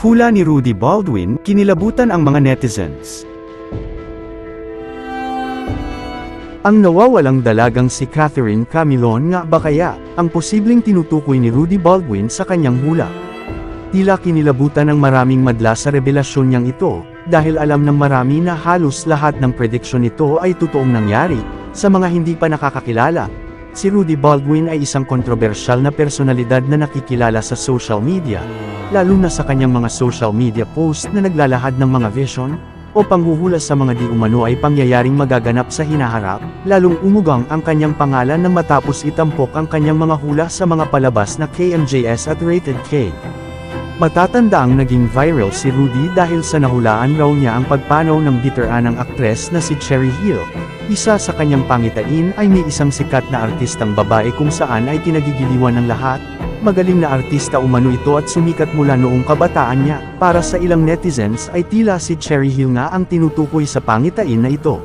Hula ni Rudy Baldwin, kinilabutan ang mga netizens. Ang nawawalang dalagang si Catherine Camilon nga ba kaya, ang posibleng tinutukoy ni Rudy Baldwin sa kanyang hula? Tila kinilabutan ng maraming madla sa revelasyon niyang ito, dahil alam ng marami na halos lahat ng prediksyon nito ay totoong nangyari, sa mga hindi pa nakakakilala. Si Rudy Baldwin ay isang kontrobersyal na personalidad na nakikilala sa social media, lalo na sa kanyang mga social media post na naglalahad ng mga vision, o panghuhula sa mga di umano ay pangyayaring magaganap sa hinaharap, lalong umugang ang kanyang pangalan na matapos itampok ang kanyang mga hula sa mga palabas na KMJS at Rated K. Matatandaang naging viral si Rudy dahil sa nahulaan raw niya ang pagpanaw ng biteranang aktres na si Cherry Hill. Isa sa kanyang pangitain ay may isang sikat na artistang babae kung saan ay kinagigiliwan ng lahat, Magaling na artista umano ito at sumikat mula noong kabataan niya. Para sa ilang netizens ay tila si Cherry Hill nga ang tinutukoy sa pangitain na ito.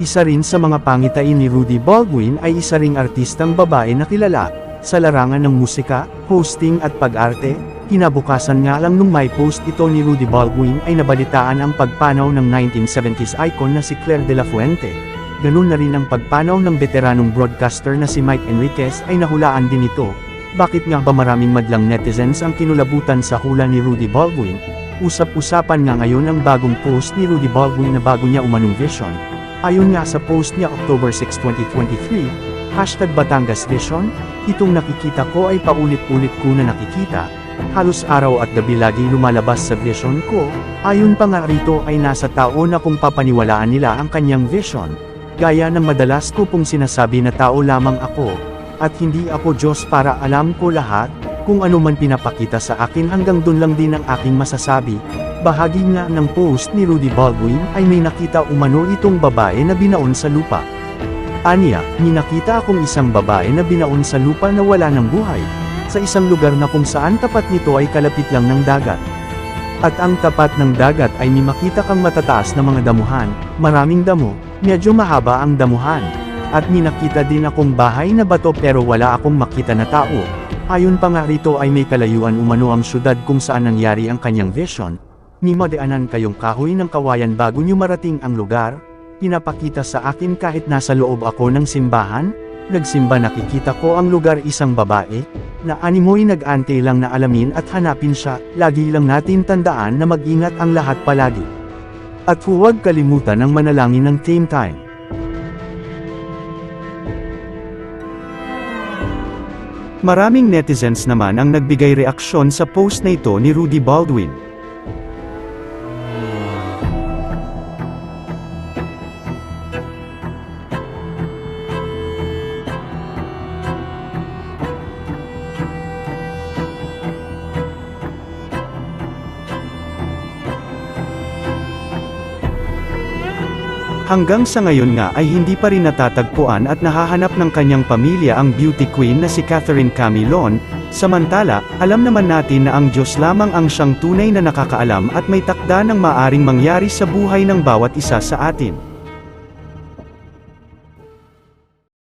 Isa rin sa mga pangitain ni Rudy Baldwin ay isa ring artistang babae na kilala, sa larangan ng musika, hosting at pag-arte, kinabukasan nga lang nung may post ito ni Rudy Baldwin ay nabalitaan ang pagpanaw ng 1970s icon na si Claire de la Fuente. Ganun na rin ang pagpanaw ng veteranong broadcaster na si Mike Enriquez ay nahulaan din ito, bakit nga ba maraming madlang netizens ang kinulabutan sa hula ni Rudy Baldwin? Usap-usapan nga ngayon ang bagong post ni Rudy Baldwin na bago niya umanong vision. Ayon nga sa post niya October 6, 2023, hashtag Batangas Vision, itong nakikita ko ay paulit-ulit ko na nakikita, halos araw at gabi lagi lumalabas sa vision ko, ayon pa nga rito ay nasa tao na kung papaniwalaan nila ang kanyang vision. Gaya ng madalas ko pong sinasabi na tao lamang ako, at hindi ako Diyos para alam ko lahat, kung ano man pinapakita sa akin hanggang dun lang din ang aking masasabi. Bahagi nga ng post ni Rudy Baldwin ay may nakita umano itong babae na binaon sa lupa. Anya, minakita akong isang babae na binaon sa lupa na wala ng buhay, sa isang lugar na kung saan tapat nito ay kalapit lang ng dagat. At ang tapat ng dagat ay may makita kang matataas na mga damuhan, maraming damo, medyo mahaba ang damuhan. At minakita din akong bahay na bato pero wala akong makita na tao. Ayon pa nga rito ay may kalayuan umano ang syudad kung saan nangyari ang kanyang vision. Ni madaanan kayong kahoy ng kawayan bago nyo marating ang lugar. Pinapakita sa akin kahit nasa loob ako ng simbahan. Nagsimba nakikita ko ang lugar isang babae. Na animoy nag-ante lang na alamin at hanapin siya. Lagi lang natin tandaan na mag-ingat ang lahat palagi. At huwag kalimutan ang manalangin ng team time. Maraming netizens naman ang nagbigay reaksyon sa post na ito ni Rudy Baldwin. Hanggang sa ngayon nga ay hindi pa rin natatagpuan at nahahanap ng kanyang pamilya ang beauty queen na si Catherine Camilon, samantala, alam naman natin na ang Diyos lamang ang siyang tunay na nakakaalam at may takda ng maaring mangyari sa buhay ng bawat isa sa atin.